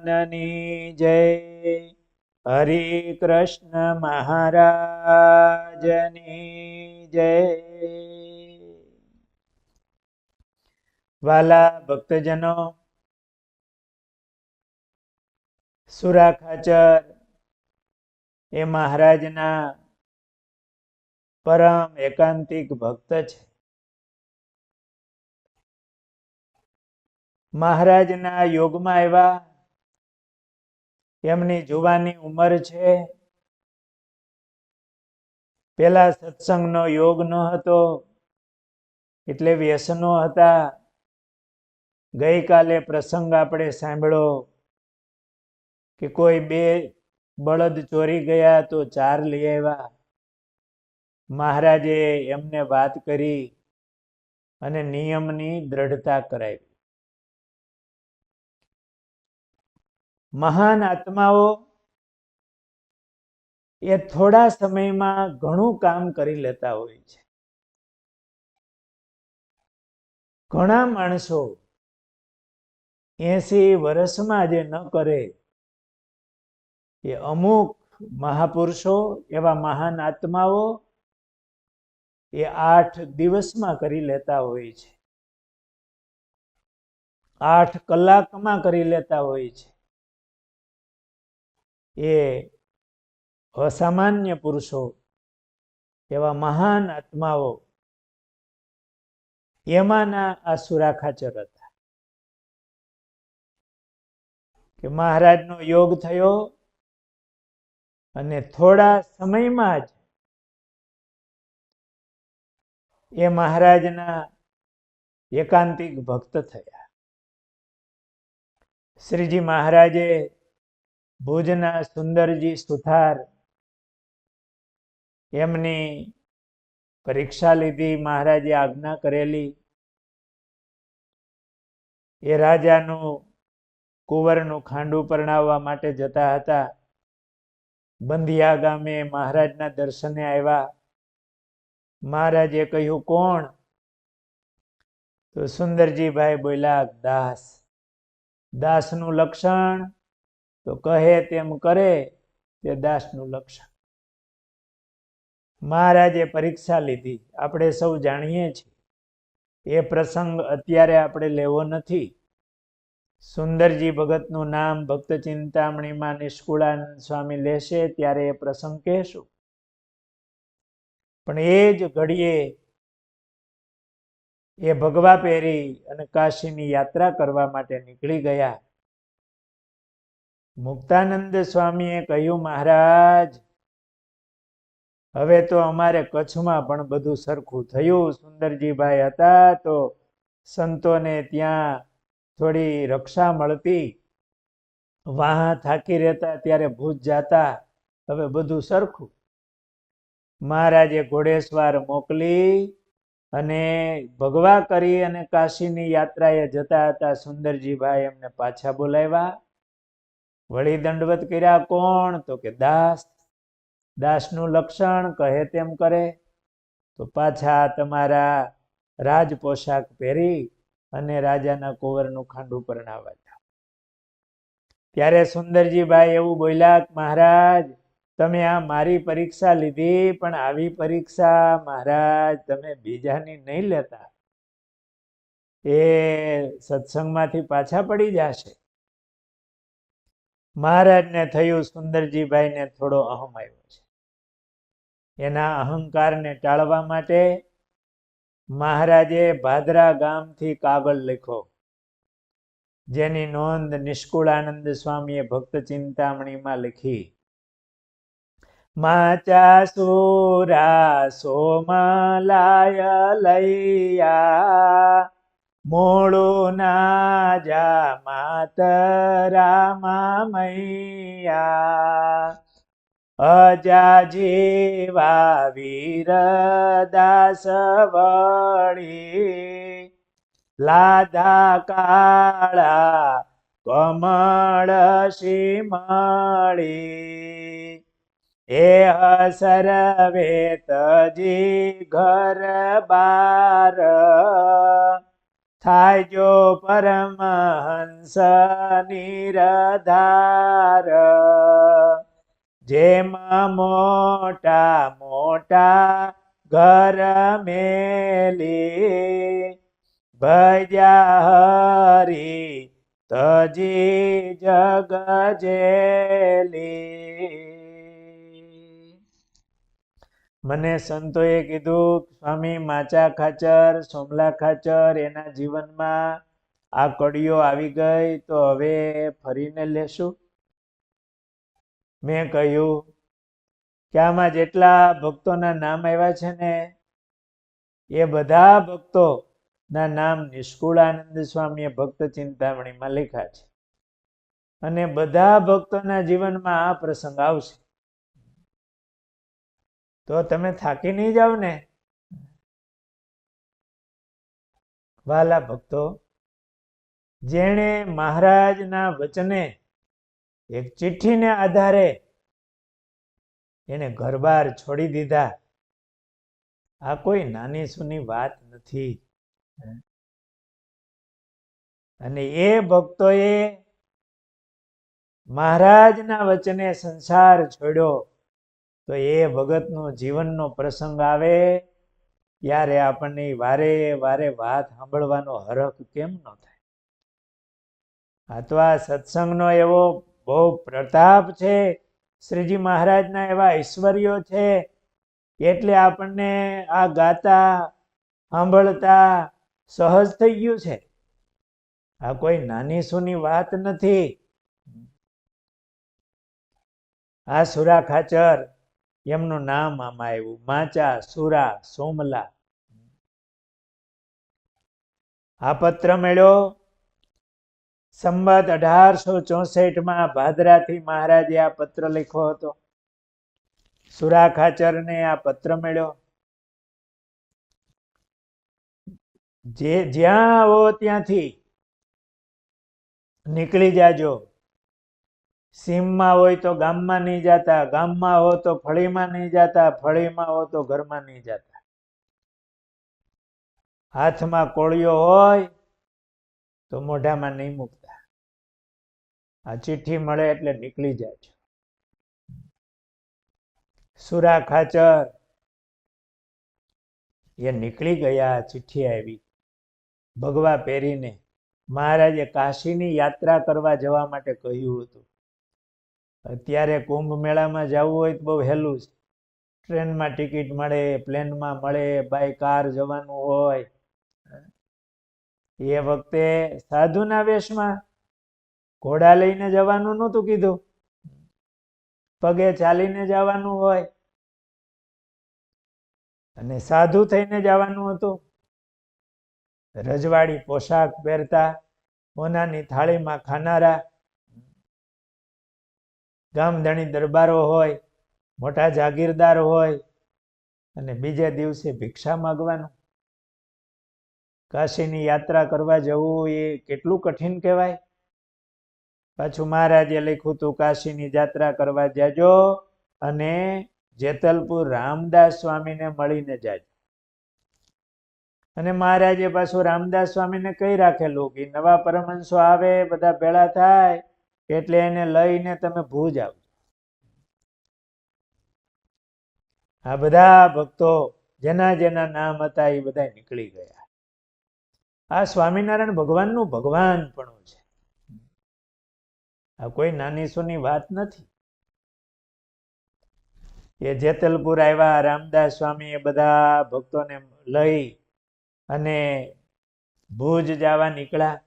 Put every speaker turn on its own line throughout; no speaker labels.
ભગવાનની જય. હરે કૃષ્ણ મહારાજની જય. વાલા ભક્તજનો સુરા ખાચર એ મહારાજના પરમ એકાંતિક ભક્ત છે. મહારાજના યોગમાં આવ્યા એમની જુવાની ઉંમર છે? પેલા સત્સંગનો યોગ ન હતો, એટલે વ્યસનો હતા. ગઈકાલે પ્રસંગ આપણે સાંભળ્યો કે કોઈ બે બળદ ચોરી ગયા તો ચાર લઈ આવ્યા. મહારાજે એમને વાત કરી અને નિયમની દ્રઢતા કરાવી. મહાન આત્માઓ એ થોડા સમયમાં ઘણું કામ કરી લેતા હોય છે. ઘણા માણસો એસી વર્ષમાં જે ન કરે, એ અમુક મહાપુરુષો એવા મહાન આત્માઓ એ આઠ દિવસમાં કરી લેતા હોય છે. આઠ કલાકમાં કરી લેતા હોય છે. એ અસામાન્ય પુરુષો એવા મહાન આત્માઓ એમાંના આ સુરાખાચર હતા. કે મહારાજનો યોગ થયો અને થોડા સમયમાં જ એ મહારાજના એકાંતિક ભક્ત થયા. શ્રીજી મહારાજે ભુજના સુંદરજી સુથાર એમની પરીક્ષા લીધી, મહારાજે આજ્ઞા કરેલી. એ રાજાનું કુંવરનું ખાંડું પરણાવવા માટે જતા હતા. બંધિયા ગામે મહારાજના દર્શને આવ્યા. મહારાજે કહ્યું, કોણ? તો સુંદરજીભાઈ બોલ્યા, દાસ. દાસનું લક્ષણ તો કહે તેમ કરે તે દાસનું લક્ષણ. મહારાજે પરીક્ષા લીધી. આપણે સૌ જાણીએ છીએ. એ પ્રસંગ અત્યારે આપણે લેવો નથી. સુંદરજી ભગતનું નામ ભક્ત ચિંતામણીમાં નિષ્કુળાનંદ સ્વામી લેશે ત્યારે એ પ્રસંગ કહેશું. પણ એ જ ઘડીએ એ ભગવા પહેરી અને કાશીની યાત્રા કરવા માટે નીકળી ગયા. મુક્તાનંદ સ્વામીએ કહ્યું, મહારાજ, હવે તો અમારે કચ્છમાં પણ બધું સરખું થયું. સુંદરજીભાઈ હતા તો સંતોને ત્યાં થોડી રક્ષા મળતી. વાહ, થાકી રહેતા ત્યારે ભૂત જાતા. હવે બધું સરખું. મહારાજે ઘોડેસવાર મોકલી અને ભગવા કરી અને કાશીની યાત્રાએ જતા હતા. સુંદરજીભાઈ એમને પાછા બોલાવ્યા. વળી દંડવત કર્યા કોણ? તો કે દાસ. દાસનું લક્ષણ કહે તેમ કરે. તો પાછા તમારા રાજ પોશાક પહેરી અને રાજાના કુંવરનું ખાંડું પરણાવવા જાઓ. ત્યારે સુંદરજીભાઈ એવું બોલ્યા મહારાજ, તમે આ મારી પરીક્ષા લીધી, પણ આવી પરીક્ષા, મહારાજ, તમે બીજાની નહીં લેતા. એ સત્સંગમાંથી પાછા પડી જશે. મહારાજને થયું, સુંદરજીભાઈને થોડો અહમ આવ્યો છે. એના અહંકારને ટાળવા માટે મહારાજે ભાદરા ગામથી કાગળ લખ્યો. જેની નોંધ નિષ્કુળાનંદ સ્વામીએ ભક્ત ચિંતામણીમાં લખી. માચા સુરા સોમલાય લૈયા મોળું ના જા માતરા મૈયા અજા જેવા વીર દાસ વળી લાદા કાળા કમળ શિમળી. એ હસરવે તજી ઘર બાર. થાય જો પરમહંસ નિરધાર જેમાં મોટા મોટા ઘર મેલી. ભજા હરી તજી જગ જેલી મને સંતોએ કીધું, સ્વામી, માચા ખાચર, સોમલા ખાચર, એના જીવનમાં આ કડીઓ આવી ગઈ, તો હવે ફરીને લેશું? મેં કહ્યું, કે આમાં જેટલા ભક્તોના નામ આવ્યા છે ને, એ બધા ભક્તો ના નામ નિષ્કુળાનંદ સ્વામીએ ભક્ત ચિંતામણીમાં લખ્યા છે. અને બધા ભક્તોના જીવનમાં આ પ્રસંગ આવશે. તો તમે થાકી નહીં જાઓ ને? વાલા ભક્તો, જેણે મહારાજના વચને એક ચિઠ્ઠીને આધારે એને ઘરબાર છોડી દીધા, આ કોઈ નાની સુની વાત નથી. અને એ ભક્તોએ મહારાજના વચને સંસાર છોડ્યો. તો એ ભગતનો જીવનનો પ્રસંગ આવે, ત્યારે આપણને વારે વારે વાત સાંભળવાનો હરખ કેમ ન થાય? આ તો આ સત્સંગનો એવો બહુ પ્રતાપ છે, શ્રીજી મહારાજના એવા ઐશ્વર્યો છે, એટલે આપણને આ ગાતા, સાંભળતા સહજ થઈ ગયું છે. આ કોઈ નાની સૂની વાત નથી. આ સુરા ખાચર એમનું નામ આમાં આવ્યું. માચા, સુરા, સોમલા. આ પત્ર મેળ્યો. સંમત અઢારસો ચોસઠમાં ભાદરાથી મહારાજે આ પત્ર લખ્યો હતો. સુરા ખાચરને આ પત્ર મળ્યો. જે જ્યાં આવો ત્યાંથી નીકળી જાજો. સીમમાં હોય તો ગામમાં નહીં જતા, ગામમાં હો તો ફળીમાં નહીં જતા, ફળીમાં હો તો ઘરમાં નહીં જતા. હાથમાં કોળિયો હોય તો મોઢામાં નહીં મૂકતા. આ ચિઠ્ઠી મળે એટલે નીકળી જાજો સુરા ખાચર. એ નીકળી ગયા, ચિઠ્ઠી આવી. ભગવા પહેરીને મહારાજે કાશીની યાત્રા કરવા જવા માટે કહ્યું હતું. અત્યારે કુંભ મેળામાં જવું હોય તો બહુ હેલું છે. ટ્રેનમાં ટિકિટ મળે, પ્લેનમાં મળે બાય કાર જવાનું હોય. એ વખતે સાધુના વેશમાં ઘોડા લઈને જવાનું નહોતું કીધું. પગે ચાલીને જવાનું હોય. અને સાધુ થઈને જવાનું હતું. રજવાડી, પોશાક પહેરતા પોનાની થાળીમાં ખાનારા ગામધણી દરબારો હોય, મોટા જાગીરદાર હોય, અને બીજા દિવસે ભિક્ષા માગવાનું. કાશીની યાત્રા કરવા જવું એ કેટલું કઠિન કહેવાય? પાછું મહારાજે લખ્યું હતું, કાશીની યાત્રા કરવા જાજો અને જેતલપુર રામદાસ સ્વામીને મળીને જાજો. અને મહારાજે પાછું રામદાસ સ્વામીને કહી રાખેલું કે નવા પરમહંસો આવે, બધા ભેળા થાય એટલે એને લઈને તમે ભૂજ આવજો આ બધા ભક્તો જેના જેના નામ હતા એ બધા નીકળી ગયા. આ સ્વામિનારાયણ ભગવાનનું ભગવાન પણ છે. આ કોઈ નાની સુની વાત નથી. એ જેતલપુર આવ્યા, રામદાસ સ્વામી એ બધા ભક્તોને લઈ અને ભુજ જવા નીકળ્યા.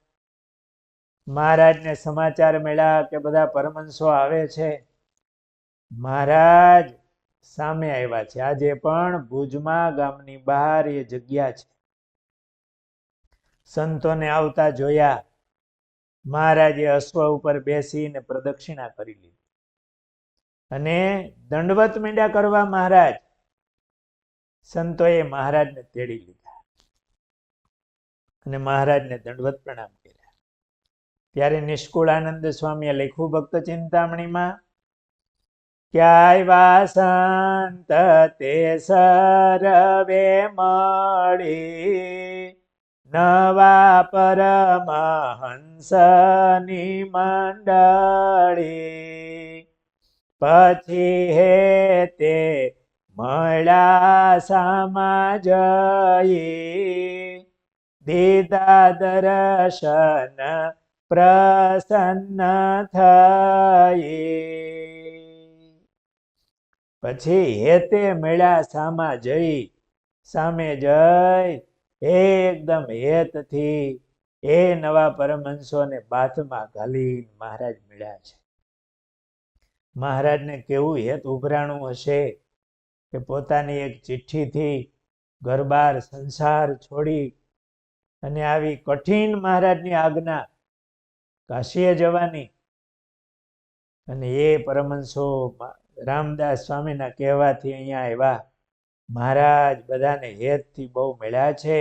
મહારાજને સમાચાર મળ્યા કે બધા પરમંશો આવે છે. મહારાજ સામે આવ્યા છે. આજે પણ ભુજમાં ગામની બહાર એ જગ્યા છે. સંતોને આવતા જોયા. મહારાજે અશ્વ ઉપર બેસીને પ્રદક્ષિણા કરી લીધી. અને દંડવત મીંડા કરવા મહારાજ સંતોએ મહારાજને તેડી લીધા. અને મહારાજને દંડવત પ્રણામ કર્યા. ત્યારે નિષ્કુળાનંદ સ્વામીએ લખ્યું ભક્ત ચિંતામણીમાં, ક્યાય વાસંત તે સરવે મળી, નવા પરમહંસની મંડળી. પછી હે તે મળ્યા સમાજઈ દીદા દર્શન પ્રસન્ન થાય પછી હેતે મેળા સામા જઈ, સામે જઈ, એકદમ હેતથી એ નવા પરમહંસોને બાથમાં ઘાલી મહારાજ મળ્યા છે. મહારાજને કેવું હેત ઉભરાણું હશે કે પોતાની એક ચિઠ્ઠીથી ઘરબાર સંસાર છોડી અને આવી કઠિન મહારાજની આજ્ઞા કાશીએ જવાની. અને એ પરમહંસો રામદાસ સ્વામીના કહેવાથી અહીંયા આવ્યા મહારાજ બધાને હેતથી બહુ મળ્યા છે,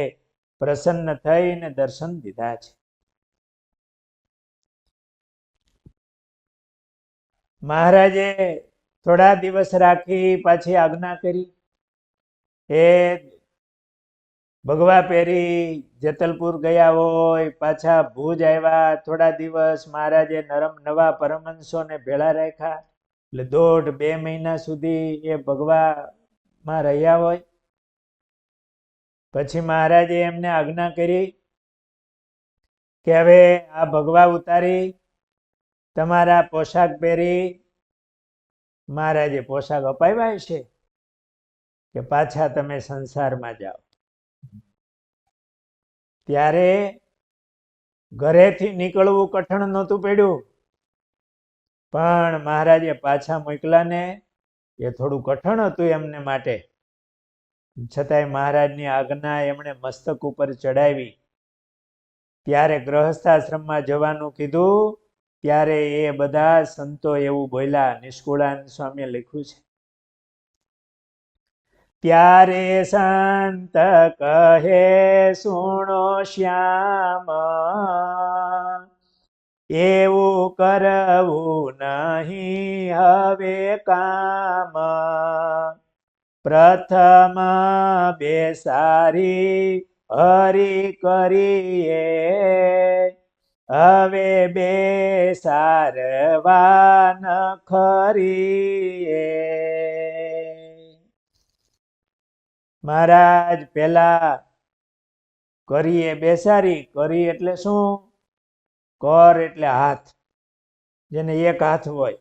પ્રસન્ન થઈને દર્શન દીધા છે. મહારાજે થોડા દિવસ રાખી પાછી આજ્ઞા કરી. એ ભગવા પહેરી જેતલપુર ગયા હોય, પાછા ભુજ આવ્યા, થોડા દિવસ મહારાજે નરમ નવા પરમહંસોને ભેળા રાખ્યા. એટલે દોઢ બે મહિના સુધી એ ભગવામાં રહ્યા હોય. પછી મહારાજે એમને આજ્ઞા કરી કે હવે આ ભગવા ઉતારી, તમારા પોશાક પહેરી મહારાજે પોશાક અપાવ્યા છે કે પાછા તમે સંસારમાં જાઓ. ત્યારે ઘરેથી નીકળવું કઠણ નહોતું પડ્યું. પણ મહારાજે પાછા મોકલા ને એ થોડું કઠણ હતું એમને માટે. છતાંય મહારાજની આજ્ઞા એમણે મસ્તક ઉપર ચડાવી ત્યારે ગ્રહસ્થાશ્રમમાં જવાનું કીધું, ત્યારે એ બધા સંતો એવું બોલ્યા, નિષ્કુળાન સ્વામીએ લખ્યું છે. ત્યારે સંત કહે, સુણો શ્યામ. એવું કરવું નહીં હવે કામ. પ્રથમ બેસારી હરી કરીએ. હવે બે સારવાન ખરીએ મહારાજ, પેલા કરીએ બેસારી કરી એટલે શું? કર એટલે હાથ. જેને એક હાથ હોય.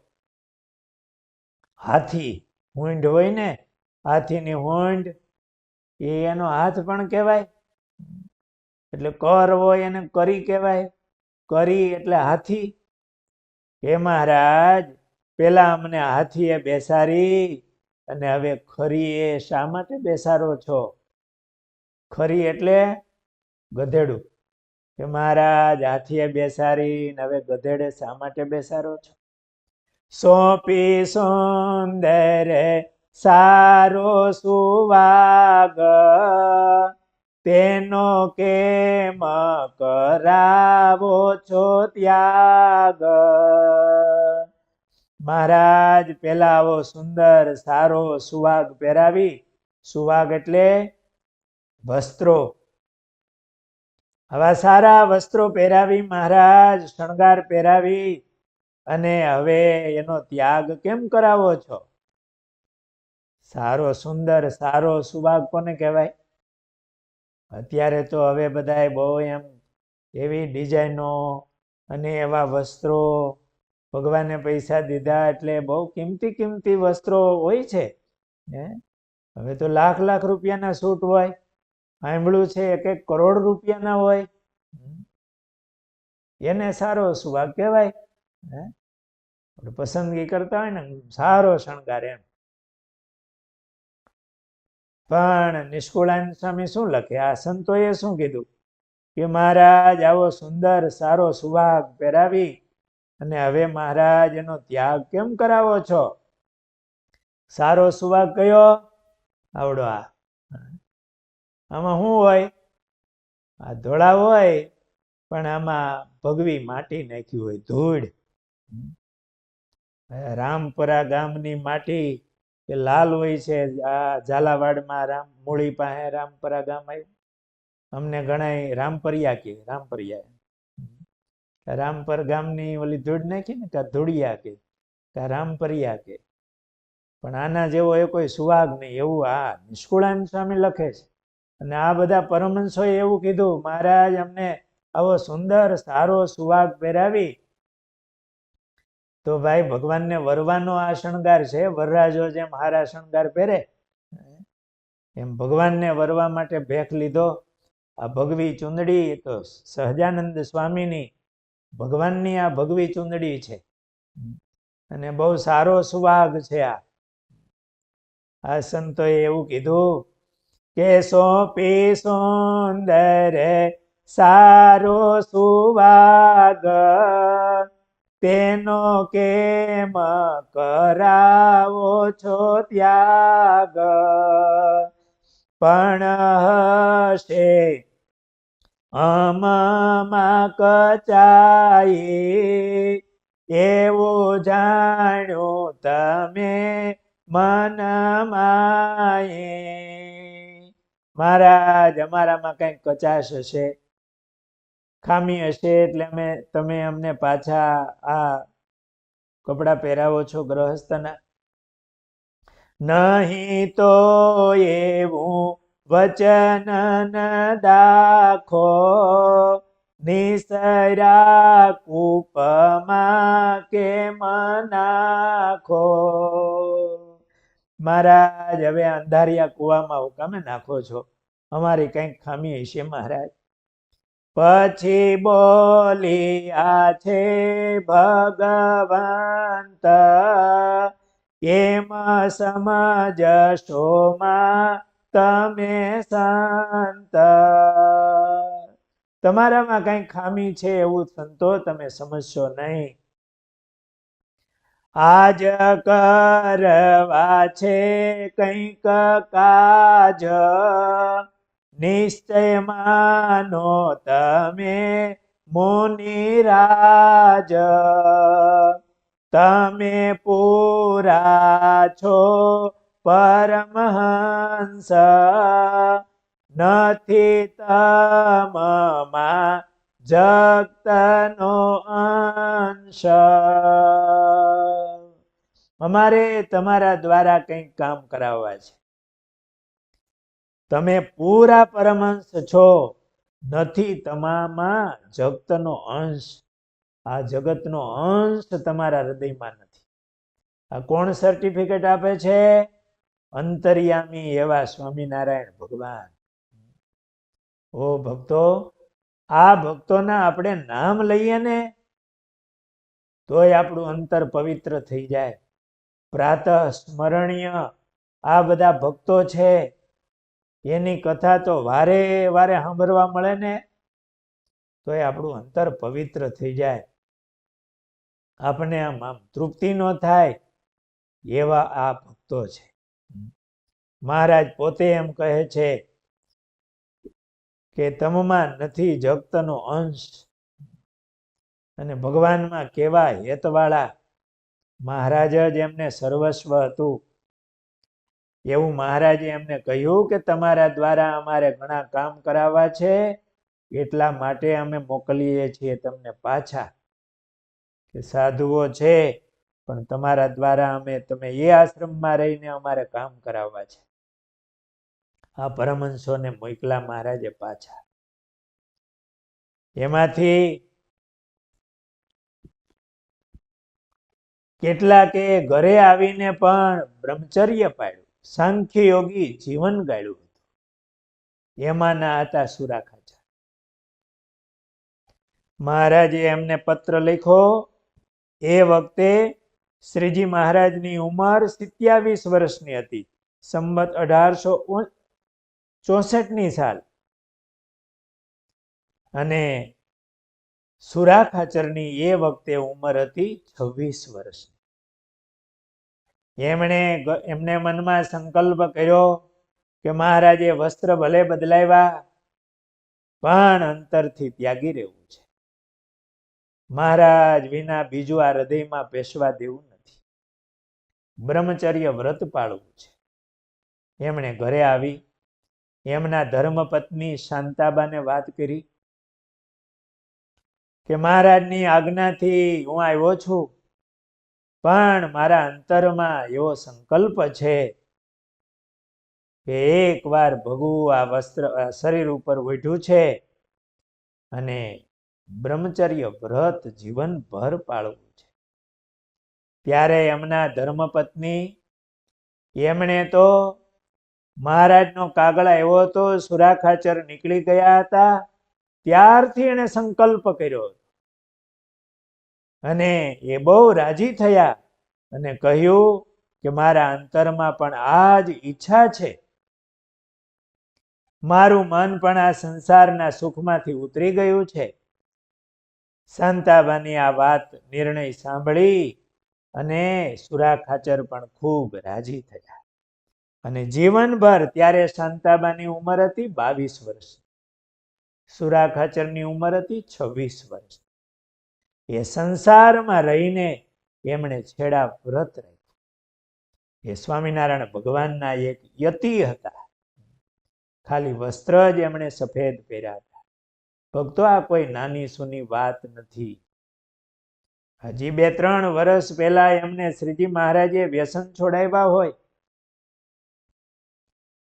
હાથી હુંડ હોય ને, હાથીની હુંડ એ એનો હાથ પણ કહેવાય. એટલે કર હોય એને કરી કહેવાય. કરી એટલે હાથી. હે મહારાજ, પેલા અમને હાથીએ બેસારી અને હવે ખરી એ શા માટે બેસારો છો? ખરી એટલે ગધેડું કે મહારાજ હાથીએ બેસારી ને હવે ગધેડે શા માટે બેસારો છો? સોંપી સુંદર સારો સુવાગ, તેનો કેમ કરાવો છો ત્યાગ? મહારાજ, પહેલા આવો સુંદર, સારો સુવાગ પહેરાવી. સુવાગ એટલે વસ્ત્રો. આવા સારા વસ્ત્રો પહેરાવી મહારાજ, શણગાર પહેરાવી. અને હવે એનો ત્યાગ કેમ કરાવો છો? સારો સુંદર, સારો સુવાગ કોને કહેવાય? અત્યારે તો હવે બધાએ બહુ એમ એવી ડિઝાઇનો અને એવા વસ્ત્રો ભગવાને પૈસા દીધા એટલે બહુ કિંમતી કિંમતી વસ્ત્રો હોય છે હવે તો લાખ લાખ રૂપિયાના સૂટ હોય, આંબળું છે, એક એક કરોડ રૂપિયાના હોય. એને સારો સુવાગ કહેવાય પસંદગી કરતા હોય ને, સારો શણગાર એમ. પણ નિષ્કુળાન સ્વામી શું લખે? આ સંતોએ શું કીધું? કે મહારાજ આવો સુંદર, સારો સુવાગ પહેરાવી અને હવે મહારાજ એનો ત્યાગ કેમ કરાવો છો? સારો સુવાગ કયો? આવડો આ. આમાં શું હોય? આ ધોળા હોય, પણ આમાં ભગવી માટી નાખી હોય, ધૂળ. રામપરા ગામની માટી એ લાલ હોય છે. આ ઝાલાવાડમાં રામ, મૂળી પાસે રામપરા ગામ આવ્યું. અમને ગણાય રામપરિયા કે રામપરિયા. રામપર ગામની ઓલી ધૂળ નાખી ને કા ધૂળિયા કે, કા રામપરિયા કે. પણ આના જેવો એ કોઈ સુવાગ નહીં, એવું આ નિષ્કુળાન સ્વામી લખે છે. અને આ બધા પરમહંસોએ એવું કીધું, મહારાજ, અમને આવો સુંદર, સારો સુવાગ પહેરાવી. તો ભાઈ ભગવાનને વરવાનો આ શણગાર છે, વરરાજો જેમ હારા શણગાર પહેરે, એમ ભગવાનને વરવા માટે ભેખ લીધો. આ ભગવી ચુંદડી તો સહજાનંદ સ્વામીની ભગવાનની આ ભગવી ચુંદડી છે. અને બહુ સારો સુવાગ છે આ. આ સંતોએ એવું કીધું કે સોંપી સુંદર સારો સુવાગ, તેનો કેમ કરાવો છો ત્યાગ? પણ હશે અમમાં કચાઈ એવું જાણ્યું તમે મન માયે મહારાજ, અમારામાં કંઈક કચાશ હશે, ખામી હશે, એટલે અમે, તમે અમને પાછા આ કપડાં પહેરાવો છો ગ્રહસ્થના. નહીં તો એવું વચન દાખો, નિસરા કૂપમાં કે નાખો? મહારાજ, હવે અંધારિયા કૂવામાં કમે નાખો છો? અમારી કંઈક ખામી હશે મહારાજ. પછી બોલ્યા છે ભગવંત એમ સમજશો માં તમે સંત તમારામાં કઈ ખામી છે એવું સંતો તમે સમજશો નહીં. આજ કરવા છે કંઈક કાજ. નિશ્ચય માનો તમે મુનિરાજ તમે પૂરા છો પરમહંસ નથી તમમાં જગતનો અંશ અમારે તમારા દ્વારા કંઈક કામ કરાવવા છે. તમે પૂરા પરમહંસ છો, નથી તમામાં જગતનો અંશ. આ જગતનો અંશ તમારા હૃદયમાં નથી. આ કોણ સર્ટિફિકેટ આપે છે? અંતર્યામી એવા સ્વામિનારાયણ ભગવાન. ઓ ભક્તો, આ ભક્તોના આપણે નામ લઈએ ને, તોય આપણું અંતર પવિત્ર થઈ જાય. પ્રાતઃ સ્મરણીય આ બધા ભક્તો છે, એની કથા તો વારે વારે સાંભળવા મળે ને, તોય આપણું અંતર પવિત્ર થઈ જાય. આપણે આમ આમ તૃપ્તિ ન થાય એવા આ ભક્તો છે. મહારાજ પોતે એમ કહે છે કે તમમાં નથી જગતનો અંશ. અને ભગવાનમાં કેવા હેતવાળા મહારાજ જ એમને સર્વસ્વ હતું. એવું મહારાજે એમને કહ્યું કે તમારા દ્વારા અમારે ઘણા કામ કરાવવા છે, એટલા માટે અમે મોકલીએ છીએ તમને પાછા. કે સાધુઓ છે પણ તમારા દ્વારા અમે, તમે એ આશ્રમમાં રહીને અમારે કામ કરાવવા છે. આ પરમહંસોને મોકલા મહારાજે પાછા. એમાંથી કેટલાકે ઘરે આવીને પણ બ્રહ્મચર્ય પાડ્યું. સાંખ્ય યોગી જીવન ગાળ્યું હતું. એમાંના હતા સુરાખાચા મહારાજે એમને પત્ર લખ્યો, એ વખતે શ્રીજી મહારાજની ઉંમર સિત્યાવીસ વર્ષની હતી. સંમત અઢારસો ચોસઠની સાલ. અને સુરા ખાચરની એ વખતે ઉંમર હતી છવ્વીસ વર્ષ એમણે એમને મનમાં સંકલ્પ કર્યો કે મહારાજે વસ્ત્ર ભલે બદલાવ્યા, પણ અંતરથી ત્યાગી રહેવું છે. મહારાજ વિના બીજું આ હૃદયમાં પેશવા દેવું બ્રહ્મચર્ય વ્રત પાળવું છે. એમણે ઘરે આવી, એમના ધર્મપત્ની શાંતાબાને વાત કરી કે, મહારાજની આજ્ઞાથી હું આવ્યો છું, પણ મારા અંતરમાં એવો સંકલ્પ છે કે એકવાર ભગુ આ વસ્ત્ર શરીર ઉપર ઓઢ્યું છે અને બ્રહ્મચર્ય વ્રત જીવનભર પાળવું છે. ત્યારે એમના ધર્મપત્ની, એમણે તો મહારાજનો કાગળ આવ્યો હતો સુરાખાચર નીકળી ગયા હતા, ત્યારથી એણે સંકલ્પ કર્યો. અને એ બહુ રાજી થયા અને કહ્યું કે મારા અંતરમાં પણ આ જ ઈચ્છા છે. મારું મન પણ આ સંસારના સુખમાંથી ઉતરી ગયું છે. શાંતાબાની આ વાત નિર્ણય સાંભળી અને સુરા ખાચર પણ ખૂબ રાજી થયા. અને જીવનભર ત્યારે શાંતાબાની ઉંમર હતી બાવીસ વર્ષ. સુરા ખાચરની ઉંમર હતી છવ્વીસ વર્ષ. એ સંસારમાં રહીને એમણે છેડા વ્રત રાખ્યું. એ સ્વામિનારાયણ ભગવાનના એક યતિ હતા. ખાલી વસ્ત્ર જ એમણે સફેદ પહેર્યા હતા. ભક્તો, આ કોઈ નાની સૂની વાત નથી. હજી બે ત્રણ વર્ષ પહેલા એમને શ્રીજી મહારાજે વ્યસન છોડાવ્યા હોય.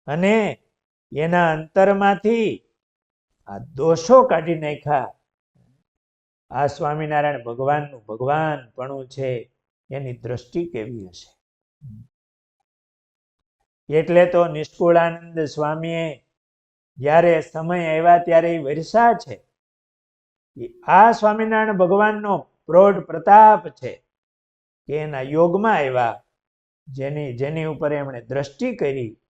અને એના અંતરમાંથી આ દોષો કાઢી નાખ્યા. આ સ્વામિનારાયણ ભગવાનનું ભગવાનપણું છે, એની દ્રષ્ટિ કેવી હશે? એટલે તો નિષ્કુળાનંદ સ્વામીએ જ્યારે સમય આવ્યા ત્યારે વરસા છે. આ સ્વામિનારાયણ ભગવાનનો પ્રૌઢ પ્રતાપ છે કે એના યોગમાં આવ્યા, જેની જેની ઉપર એમણે દ્રષ્ટિ કરી,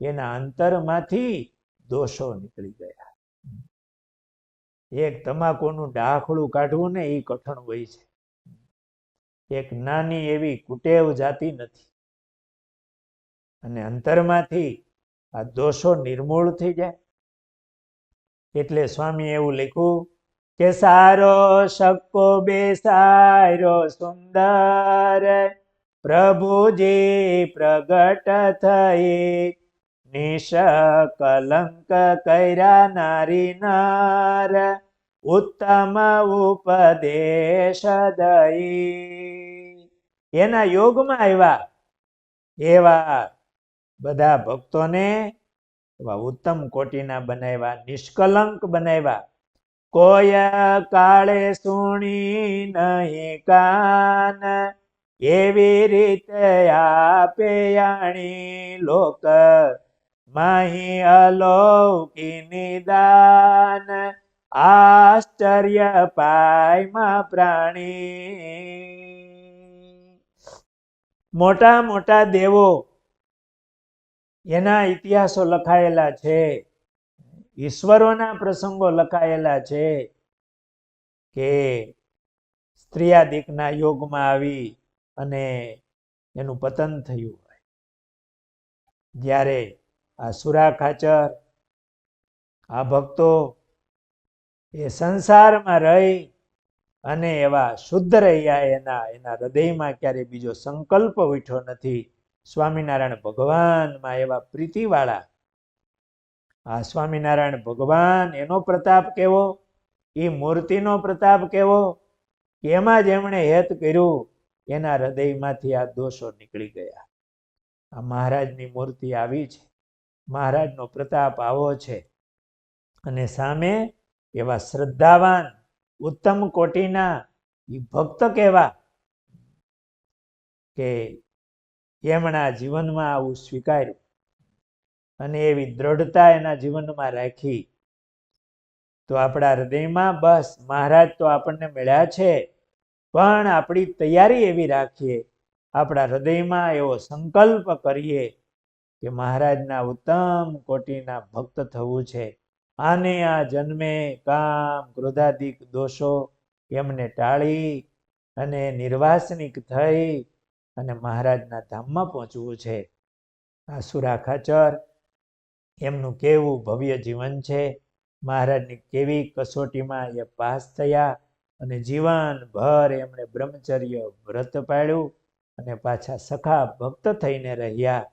એના અંતરમાંથી દોષો નીકળી ગયા. એક તમાકુનું ડાખડું કાઢવું ને એ કઠણ હોય છે. એક નાની એવી કુટેવ જાતી નથી. અને અંતરમાંથી આ દોષો નિર્મૂળ થઈ જાય. એટલે સ્વામી એવું લખ્યું કે સારો શક્કો બેસાયરો સુંદર. પ્રભુજી પ્રગટ થઈ નિષ્કલંક કર્યા નારી નાર. ઉત્તમ ઉપદેશ દઈ. એના યોગમાં આવ્યા એવા બધા ભક્તોને એવા ઉત્તમ કોટીના બનાવ્યા, નિષ્કલંક બનાવ્યા. કોઈ કાળે સુણી નહીં કાન. એવી રીતે આપે આણી લોક માહી અલૌકી નિદાન. આશ્ચર્ય પાયમાં પ્રાણી. મોટા મોટા દેવો એના ઇતિહાસો લખાયેલા છે. ઈશ્વરોના પ્રસંગો લખાયેલા છે કે સ્ત્રીયાદિકના યોગમાં આવી અને એનું પતન થયું હોય. જ્યારે આ સુરા ખાચર, આ ભક્તો એ સંસારમાં રહી અને એવા શુદ્ધ રહ્યા એના એના હૃદયમાં ક્યારે બીજો સંકલ્પ ઉઠ્યો નથી. સ્વામિનારાયણ ભગવાનમાં એવા પ્રીતિવાળા આ સ્વામિનારાયણ ભગવાન એનો પ્રતાપ કેવો? એ મૂર્તિનો પ્રતાપ કેવો? એમાં જ એમણે હેત કર્યું? એના હૃદયમાંથી આ દોષો નીકળી ગયા. આ મહારાજની મૂર્તિ આવી છે. મહારાજનો પ્રતાપ આવો છે. અને સામે એવા શ્રદ્ધાવાન, ઉત્તમ કોટીના એ ભક્ત કેવા કે એમના જીવનમાં આવું સ્વીકાર્યું. અને એવી દ્રઢતા એના જીવનમાં રાખી. તો આપણા હૃદયમાં બસ મહારાજ તો આપણને મળ્યા છે, પણ આપણી તૈયારી એવી રાખીએ, આપણા હૃદયમાં એવો સંકલ્પ કરીએ કે મહારાજના ઉત્તમ કોટીના ભક્ત થવું છે. આને આ જન્મે કામ ક્રોધાદિક દોષો એમને ટાળી અને નિર્વાસનિક થઈ અને મહારાજના ધામમાં પહોંચવું છે. આ સુરા ખાચર એમનું કેવું ભવ્ય જીવન છે? મહારાજની કેવી કસોટીમાં એ પાસ થયા અને જીવનભર એમણે બ્રહ્મચર્ય વ્રત પાળ્યું અને પાછા સખા ભક્ત થઈને રહ્યા.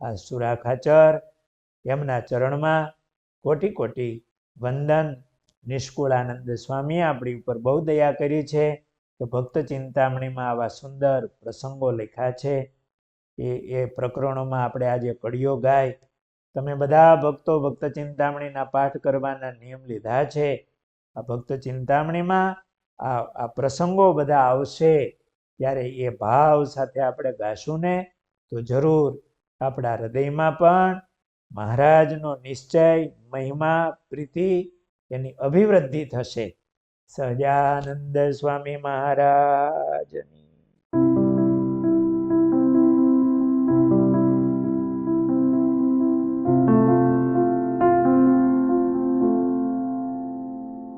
આ સુરા ખાચર એમના ચરણમાં કોટી કોટી વંદન. નિષ્કુળાનંદ સ્વામીએ આપણી ઉપર બહુ દયા કરી છે કે ભક્ત ચિંતામણીમાં આવા સુંદર પ્રસંગો લખ્યા છે. એ એ પ્રકરણોમાં આપણે આજે કડીઓ ગાય તમે બધા ભક્તો ભક્ત ચિંતામણીના પાઠ કરવાના નિયમ લીધા છે. આ ભક્ત ચિંતામણીમાં આ આ પ્રસંગો બધા આવશે. ત્યારે એ ભાવ સાથે આપણે ગાશું ને તો જરૂર આપણા હૃદયમાં પણ મહારાજનો નિશ્ચય, મહિમા, પ્રીતિ એની અભિવૃદ્ધિ થશે. સહજાનંદ સ્વામી મહારાજની